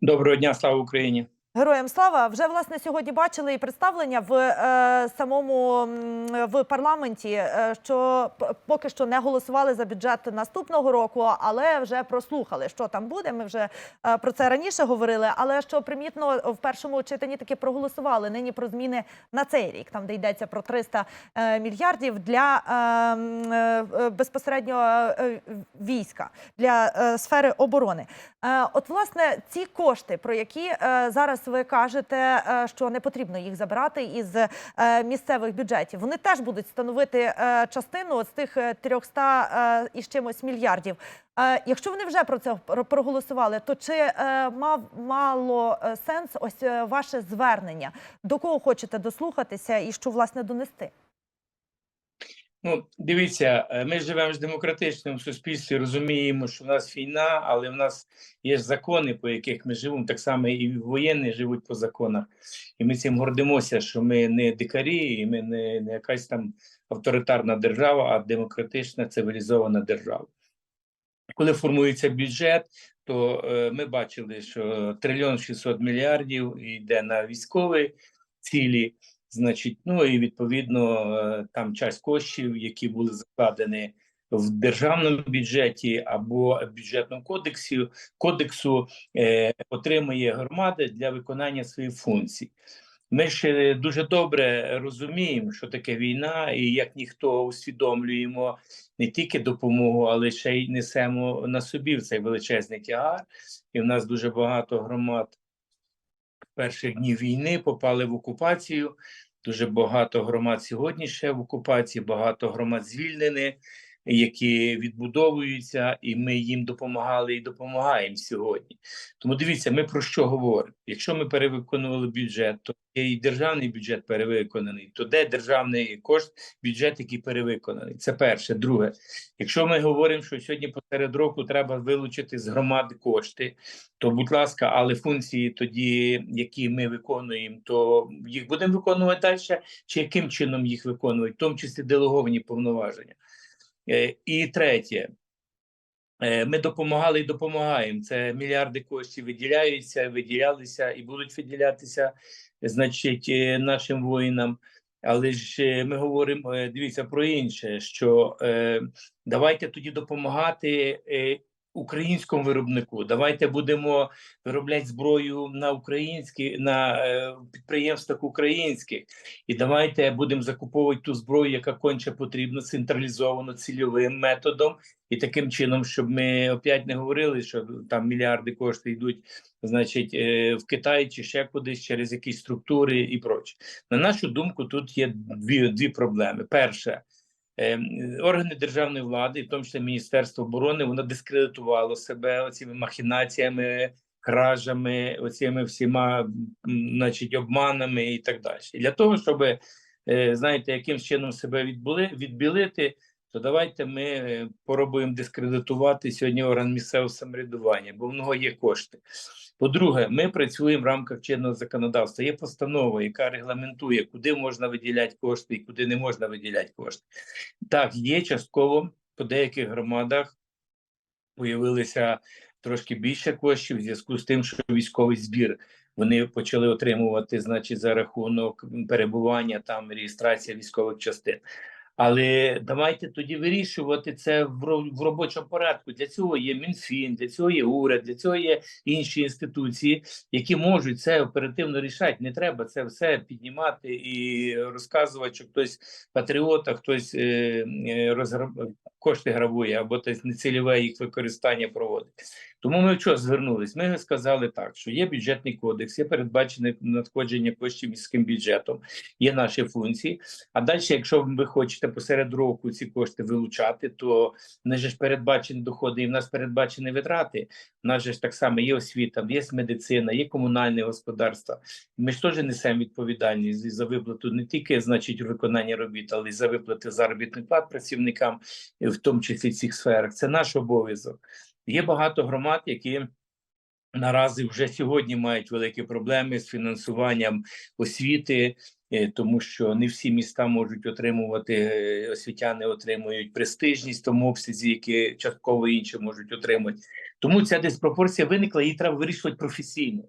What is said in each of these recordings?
Доброго дня, слава Україні. Героям слава вже власне сьогодні бачили і представлення в е, самому в парламенті, е, що поки що не голосували за бюджет наступного року, але вже прослухали, що там буде. Ми вже е, про це раніше говорили. Але що примітно в першому читанні таки проголосували нині про зміни на цей рік, там де йдеться про 300 е, мільярдів для е, е, е, безпосередньо е, війська для е, сфери оборони. Е, От, власне, ці кошти, про які е, зараз ви кажете, е, що не потрібно їх забирати із е, місцевих бюджетів, вони теж будуть становити е, частину з тих е, 300 е, і з чимось мільярдів. Якщо вони вже про це про- проголосували, то чи мав мало сенс ось ваше звернення? До кого хочете дослухатися і що власне донести? Ну, дивіться, е, ми живемо в демократичному суспільстві, розуміємо, що в нас війна, але в нас є ж закони, по яких ми живемо. Так само і воєнні живуть по законах. І ми цим гордимося, що ми не дикарі, і ми не, не якась там авторитарна держава, а демократична цивілізована держава. Коли формується бюджет, то е, ми бачили, що трильйон 600 мільярдів йде на військові цілі. Значить, ну і відповідно е, там часть коштів, які були закладені в державному бюджеті або бюджетному кодексі, кодексу, е, отримує громада для виконання своїх функцій. Ми ще дуже добре розуміємо, що таке війна, і як ніхто усвідомлюємо не тільки допомогу, але ще й несемо на собі в цей величезний тягар. І в нас дуже багато громад перших днів війни попали в окупацію. Дуже багато громад сьогодні ще в окупації, багато громад звільнені, які відбудовуються, і ми їм допомагали і допомагаємо сьогодні. Тому дивіться, ми про що говоримо? Якщо ми перевиконували бюджет, то є і державний бюджет перевиконаний, то де державний кошт, бюджет, який перевиконаний? Це перше. Друге, якщо ми говоримо, що сьогодні посеред року треба вилучити з громади кошти, то будь ласка, але функції тоді, які ми виконуємо, то їх будемо виконувати далі, чи яким чином їх виконувати, в тому числі делеговані повноваження. Е, І третє, е, ми допомагали і допомагаємо. Це мільярди коштів виділяються, виділялися і будуть виділятися, значить, е, нашим воїнам. Але ж ми говоримо, дивіться про інше, що давайте тоді допомагати українському виробнику. Давайте будемо виробляти зброю на українські на е, підприємствах українських, і давайте будемо закуповувати ту зброю, яка конче потрібна централізовано цільовим методом, і таким чином, щоб ми опять не говорили, що там мільярди коштів йдуть, значить, е, в Китай чи ще кудись через якісь структури і проче. На нашу думку, тут є дві, дві проблеми. Перше. Е, Органи державної влади, в тому числі Міністерство оборони, воно дискредитувало себе оціми махінаціями, кражами, оціми всіма, значить, обманами і так далі. Для того, щоб е, знаєте, яким чином себе відбули, відбілити, то давайте ми е, поробуємо дискредитувати сьогодні орган місцевого самоврядування, бо в нього є кошти. По-друге, ми працюємо в рамках чинного законодавства. Є постанова, яка регламентує, куди можна виділяти кошти і куди не можна виділяти кошти. Так, є частково по деяких громадах появилися трошки більше коштів в зв'язку з тим, що військовий збір вони почали отримувати, значить, за рахунок перебування там реєстрація військових частин. Але давайте тоді вирішувати це в робочому порядку. Для цього є Мінфін, для цього є уряд, для цього є інші інституції, які можуть це оперативно рішати. Не треба це все піднімати і розказувати, що хтось патріот, а хтось е, е, розграб... кошти грабує або тобто, нецільове їх використання проводить. Тому ми в що звернулись? Ми сказали так, що є бюджетний кодекс, є передбачене надходження коштів міським бюджетом, є наші функції. А далі, якщо ви хочете посеред року ці кошти вилучати, то в нас ж передбачені доходи, і в нас передбачені витрати. У нас же ж так само є освіта, є медицина, є комунальне господарство. Ми ж теж несемо відповідальність за виплату не тільки значить виконання робіт, але й за виплати заробітних плат працівникам, в тому числі в цих сферах. Це наш обов'язок. Є багато громад, які наразі вже сьогодні мають великі проблеми з фінансуванням освіти, е, тому що не всі міста можуть отримувати е, освітяни, отримують престижність в тому обсязі, які частково інші можуть отримати. Тому ця диспропорція виникла, її треба вирішувати професійно.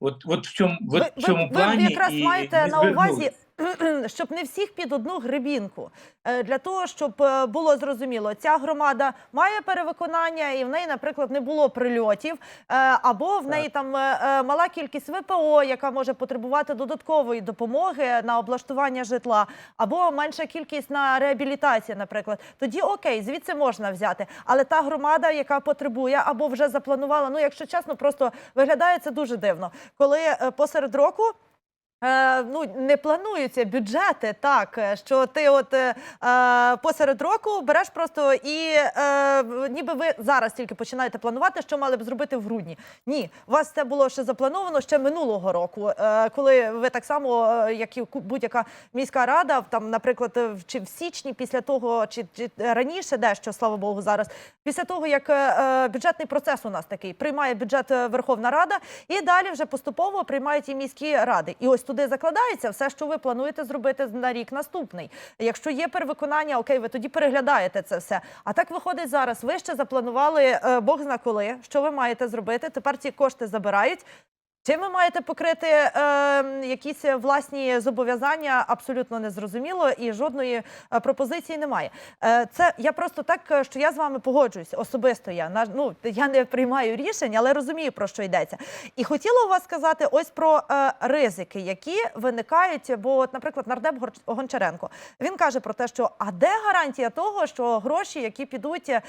От, от в цьому, от ви, в цьому ви, плані ви якраз і маєте на увазі. щоб не всіх під одну грибінку. Е, Для того, щоб е, було зрозуміло, ця громада має перевиконання, і в неї, наприклад, не було прильотів, е, або в неї там мала кількість ВПО, яка може потребувати додаткової допомоги на облаштування житла, або менша кількість на реабілітацію, наприклад. Тоді окей, звідси можна взяти. Але та громада, яка потребує або вже запланувала, ну якщо чесно, просто виглядає це дуже дивно, коли посеред року. Е, ну, не плануються бюджети так, е, що ти от е, е, посеред року береш просто і е, ніби ви зараз тільки починаєте планувати, що мали б зробити в грудні. Ні, у вас це було ще заплановано ще минулого року, е, коли ви так само, як і будь-яка міська рада, там, наприклад, в- чи в січні, після того, чи, чи раніше дещо, слава Богу, зараз, після того, як е, бюджетний процес у нас такий, приймає бюджет Верховна Рада, і далі вже поступово приймають і міські ради. І ось туди закладається все, що ви плануєте зробити на рік наступний. Якщо є перевиконання, окей, ви тоді переглядаєте це все. А так виходить зараз. Ви ще запланували е, Бог зна коли, що ви маєте зробити. Тепер ці кошти забирають. Чим ви маєте покрити е, якісь власні зобов'язання? Абсолютно незрозуміло і жодної е, пропозиції немає. Е, це я просто так, е, що я з вами погоджуюсь. Особисто я на ну я не приймаю рішень, але розумію про що йдеться. І хотіла у вас сказати ось про е, ризики, які виникають. Бо, от, наприклад, нардеп Гончаренко він каже про те, що а де гарантія того, що гроші, які підуть е,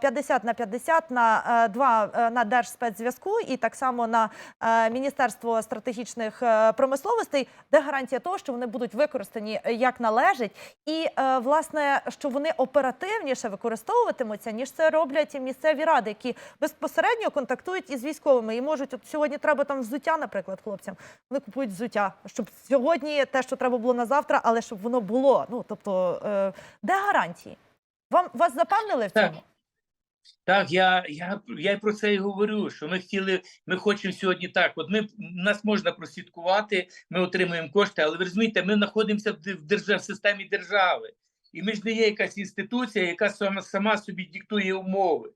50 на 50 на е, два е, на Держспецзв'язку і так само на е, Міністерство стратегічних е, промисловостей, де гарантія того, що вони будуть використані е, як належить, і е, власне, що вони оперативніше використовуватимуться, ніж це роблять місцеві ради, які безпосередньо контактують із військовими і можуть от сьогодні треба там взуття, наприклад, хлопцям. Вони купують взуття, щоб сьогодні те, що треба було на завтра, але щоб воно було. Ну тобто, де гарантії? Вам вас запевнили в цьому? Так, я, я, я про це і говорю. Що ми хотіли, ми хочемо сьогодні так. От ми нас можна прослідкувати, ми отримуємо кошти, але ви розумієте, ми знаходимося в держав, в системі держави, і ми ж не є якась інституція, яка сама, сама собі диктує умови.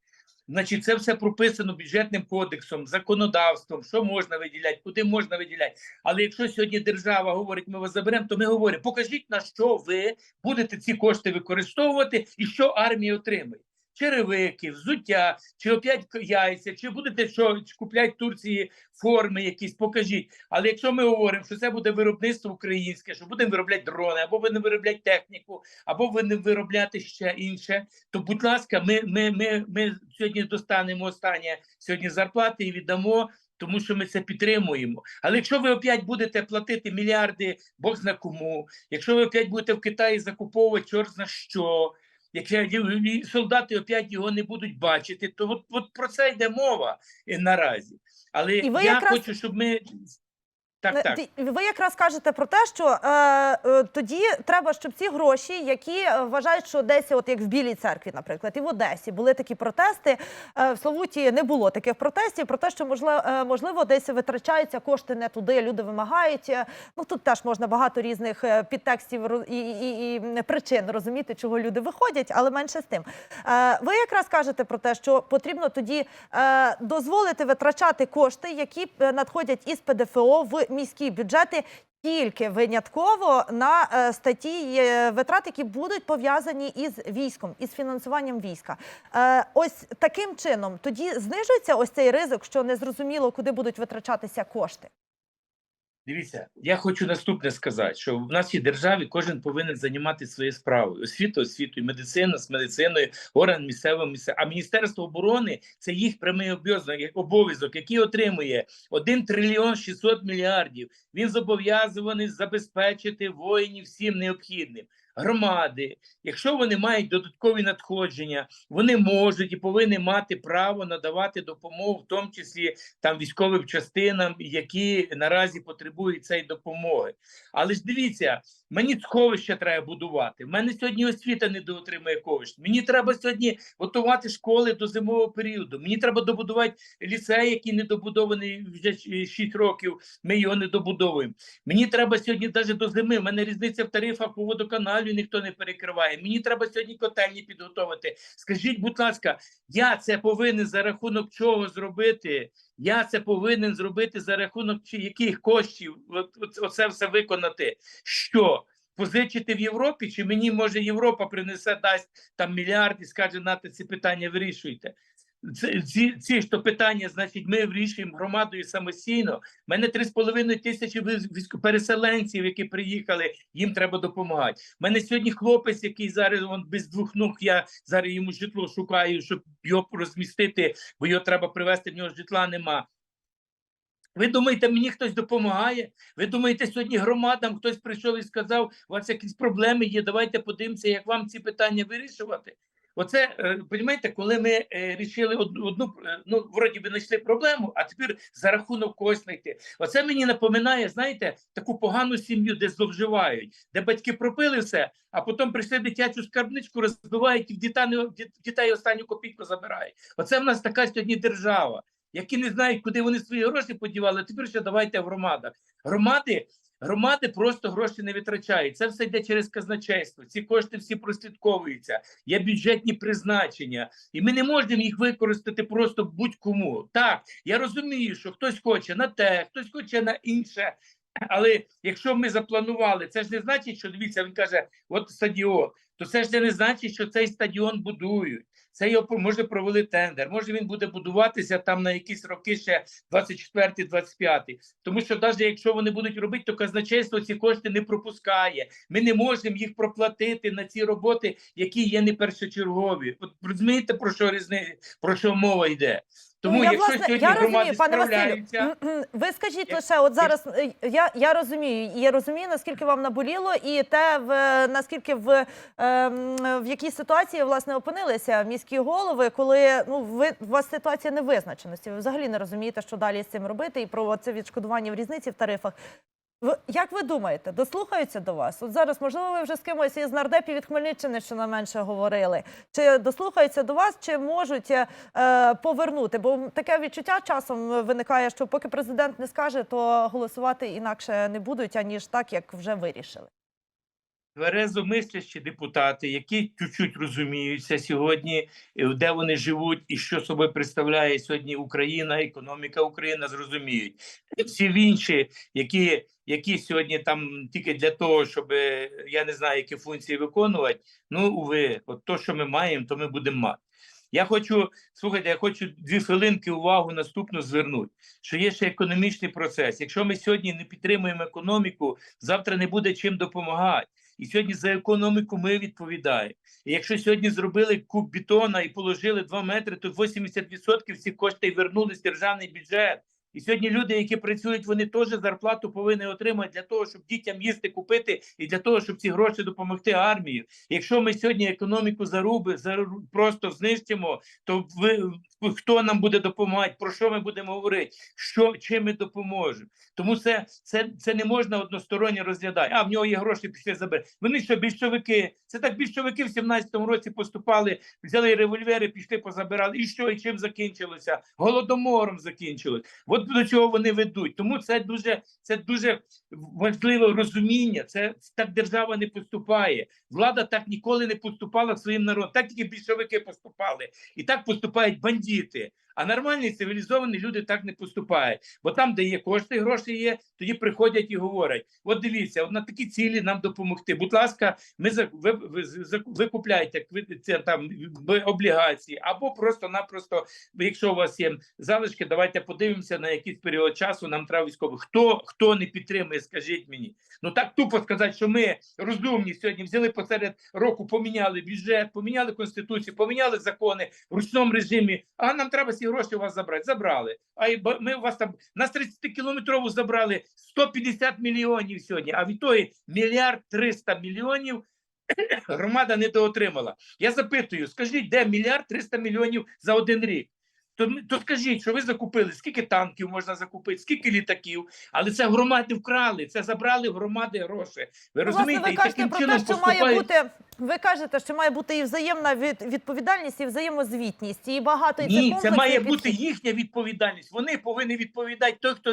Значить, це все прописано бюджетним кодексом, законодавством, що можна виділяти, куди можна виділяти. Але якщо сьогодні держава говорить, ми вас заберемо, то ми говоримо, покажіть на що ви будете ці кошти використовувати і що армія отримає черевики, взуття, чи опять яйця, чи будете що купляти Турції форми якісь, покажіть. Але якщо ми говоримо, що це буде виробництво українське, що будемо виробляти дрони, або будемо виробляти техніку, або будемо виробляти ще інше, то будь ласка, ми, ми, ми, ми сьогодні достанемо останнє сьогодні зарплати і віддамо. Тому що ми це підтримуємо. Але якщо ви опять будете платити мільярди, Бог зна кому, якщо ви опять будете в Китаї закуповувати чорт зна що, якщо солдати опять його не будуть бачити, то от, от про це йде мова наразі. Але І я якраз- хочу, щоб ми так, Не, так. Ви якраз кажете про те, що е, е, тоді треба, щоб ці гроші, які е, вважають, що десь, от як в Білій церкві, наприклад, і в Одесі були такі протести. Е, в Славуті не було таких протестів про те, що можливо, е, можливо десь витрачаються кошти не туди. Люди вимагають. Е, Ну тут теж можна багато різних е, підтекстів і, і, і причин розуміти, чого люди виходять, але менше з тим. Е, Ви якраз кажете про те, що потрібно тоді е, дозволити витрачати кошти, які е, надходять із ПДФО в міські бюджети. Тільки винятково на е, статті е, витрат, які будуть пов'язані із військом, із фінансуванням війська. Е, ось таким чином тоді знижується ось цей ризик, що незрозуміло, куди будуть витрачатися кошти. Дивіться, я хочу наступне сказати, що в нашій державі кожен повинен займатися своєю справою. освіту, освітою, медицина з медициною, орган місцевого місця. А Міністерство оборони це їх прямий обов'язок, обов'язок, який отримує 1 трильйон 600 мільярдів. Він зобов'язаний забезпечити воїнів всім необхідним. Громади, якщо вони мають додаткові надходження, вони можуть і повинні мати право надавати допомогу, в тому числі там військовим частинам, які наразі потребують цієї допомоги. Але ж дивіться, мені сховища треба будувати. В мене сьогодні освіта не доотримує коштів. Мені треба сьогодні готувати школи до зимового періоду. Мені треба добудувати ліцей, який не добудований вже 6 років. Ми його не добудовуємо. Мені треба сьогодні навіть до зими. У мене різниця в тарифах по водоканалю ніхто не перекриває. Мені треба сьогодні котельні підготувати. Скажіть, будь ласка, я це повинен за рахунок чого зробити? Я це повинен зробити за рахунок яких коштів оце все виконати. Що? Позичити в Європі, чи мені може Європа принесе дасть там мільярд і скаже, нате ці питання вирішуйте. Це, ці, ці ж то питання, значить, ми вирішуємо громадою самостійно. У мене 3,5 тисячі переселенців, які приїхали, їм треба допомагати. У мене сьогодні хлопець, який зараз он без двох ног, я зараз йому житло шукаю, щоб його розмістити, бо його треба привезти, в нього житла нема. Ви думаєте, мені хтось допомагає? Ви думаєте, сьогодні громадам хтось прийшов і сказав, у вас якісь проблеми є, давайте подивимося, як вам ці питання вирішувати. Оце, е, розумієте, коли ми е, рішили одну, одну е, ну, вроді би знайшли проблему, а тепер за рахунок когось знайти. Оце мені напоминає, знаєте, таку погану сім'ю, де зловживають, де батьки пропили все, а потім прийшли дитячу скарбничку, розбивають і в дітей, в дітей останню копійку забирають. Оце в нас така сьогодні держава, які не знають, куди вони свої гроші подівали. Тепер ще давайте в громадах. Громади. Громади просто гроші не витрачають. Це все йде через казначейство. Ці кошти всі прослідковуються. Є бюджетні призначення, і ми не можемо їх використати просто будь-кому. Так, я розумію, що хтось хоче на те, хтось хоче на інше. Але якщо ми запланували, це ж не значить, що дивіться, він каже, от стадіон, то це ж не значить, що цей стадіон будують. Це його може провели тендер. Може він буде будуватися там на якісь роки ще 24-25. Тому що навіть якщо вони будуть робити, то казначейство ці кошти не пропускає. Ми не можемо їх проплатити на ці роботи, які є не першочергові. От розумієте, про що різни... про що мова йде? Тому Ну, я, якщо власне, сьогодні я розумію, пане Василю, ви скажіть Як- лише, от зараз е, я, я розумію, і я розумію, наскільки вам наболіло, і те, в, наскільки в, ем, в якій ситуації власне опинилися міські голови, коли ну ви у вас ситуація невизначеності. Ви взагалі не розумієте, що далі з цим робити, і про це відшкодування в різниці в тарифах. Як ви думаєте, дослухаються до вас? От зараз, можливо, ви вже з кимось із нардепів від Хмельниччини, що на менше говорили. Чи дослухаються до вас, чи можуть е, повернути? Бо таке відчуття часом виникає, що поки президент не скаже, то голосувати інакше не будуть, аніж так, як вже вирішили. Тверезо мислящі депутати, які чуть-чуть розуміються сьогодні, е, де вони живуть і що собою представляє сьогодні Україна, економіка України, зрозуміють. І всі інші, які, які сьогодні там тільки для того, щоб е, я не знаю, які функції виконувати. Ну, уви, от то, що ми маємо, то ми будемо мати. Я хочу, слухайте, я хочу дві хвилинки увагу наступну звернути, що є ще економічний процес. Якщо ми сьогодні не підтримуємо економіку, завтра не буде чим допомагати. І сьогодні за економіку ми відповідаємо. І якщо сьогодні зробили куб бетона і положили 2 метри, то 80% всіх коштів вернулись в державний бюджет. І сьогодні люди, які працюють, вони теж зарплату повинні отримати для того, щоб дітям їсти купити, і для того, щоб ці гроші допомогти армії. Якщо ми сьогодні економіку заруби зару- просто знищимо, то ви хто нам буде допомагати? Про що ми будемо говорити? Що чим ми допоможемо? Тому це, це, це не можна односторонньо розглядати. А в нього є гроші, пішли забери. Вони що, більшовики? Це так більшовики в 17-му році поступали, взяли револьвери, пішли, позабирали. І що, і чим закінчилося? Голодомором закінчилось. От до чого вони ведуть. Тому це дуже, це дуже важливе розуміння. Це так держава не поступає. Влада так ніколи не поступала своїм народом. Так тільки більшовики поступали. І так поступають бандити. А нормальні цивілізовані люди так не поступають. Бо там, де є кошти, гроші є, тоді приходять і говорять: от дивіться, от на такі цілі нам допомогти. Будь ласка, ми ви, ви, ви купляєте це там облігації, або просто-напросто, якщо у вас є залишки, давайте подивимося на якийсь період часу. Нам треба військових. Хто хто не підтримує, скажіть мені. Ну так тупо сказати, що ми розумні сьогодні взяли посеред року, поміняли бюджет, поміняли конституцію, поміняли закони в ручному режимі. А нам треба ці гроші у вас забрати. Забрали. А ми у вас там на 30 кілометрову забрали 150 мільйонів сьогодні. А від тої мільярд 300 мільйонів громада недоотримала. Я запитую, скажіть, де мільярд 300 мільйонів за один рік? То, то скажіть, що ви закупили, скільки танків можна закупити, скільки літаків, але це громади вкрали, це забрали громади гроші. Ви Ну, розумієте, Власне, ви і кажете таким про чином те, що має бути. Ви кажете, що має бути і взаємна від, відповідальність, і взаємозвітність, і багато і Ні, це має підхід. бути їхня відповідальність. Вони повинні відповідати той, хто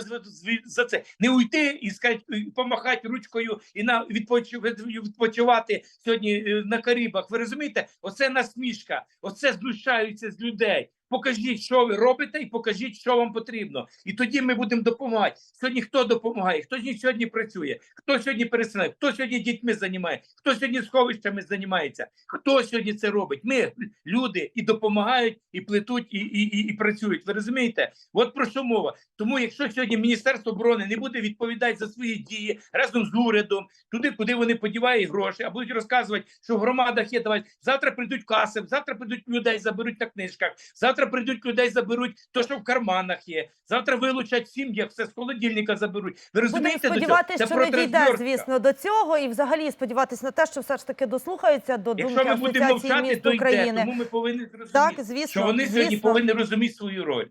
за це. Не уйти і сказати, помахати ручкою і на відпочи- відпочивати сьогодні е, на Карибах. Ви розумієте? Оце насмішка, оце знущаються з людей. Покажіть, що ви робите, і покажіть, що вам потрібно. І тоді ми будемо допомагати. Сьогодні хто допомагає? Хто сьогодні працює? Хто сьогодні переселяє? Хто сьогодні дітьми займає? Хто сьогодні сховищами займається? Хто сьогодні це робить? Ми люди і допомагають, і плетуть, і, і, і, і працюють. Ви розумієте? От про що мова. Тому, якщо сьогодні Міністерство оборони не буде відповідати за свої дії разом з урядом, туди, куди вони подівають гроші, а будуть розказувати, що в громадах є давай. Завтра прийдуть каси, завтра прийдуть людей, заберуть на книжках. Завтра прийдуть людей, заберуть то, що в карманах є. Завтра вилучать сім'ях, все з холодильника заберуть. Ви розумієте? Будемо сподіватися, що не дійде, звісно, до цього, і взагалі сподіватися на те, що все ж таки дослухаються до Якщо думки ми будемо мовчати, міст то йде. України. Тому ми повинні зрозуміти, Так, звісно, що вони сьогодні повинні розуміти свою роль.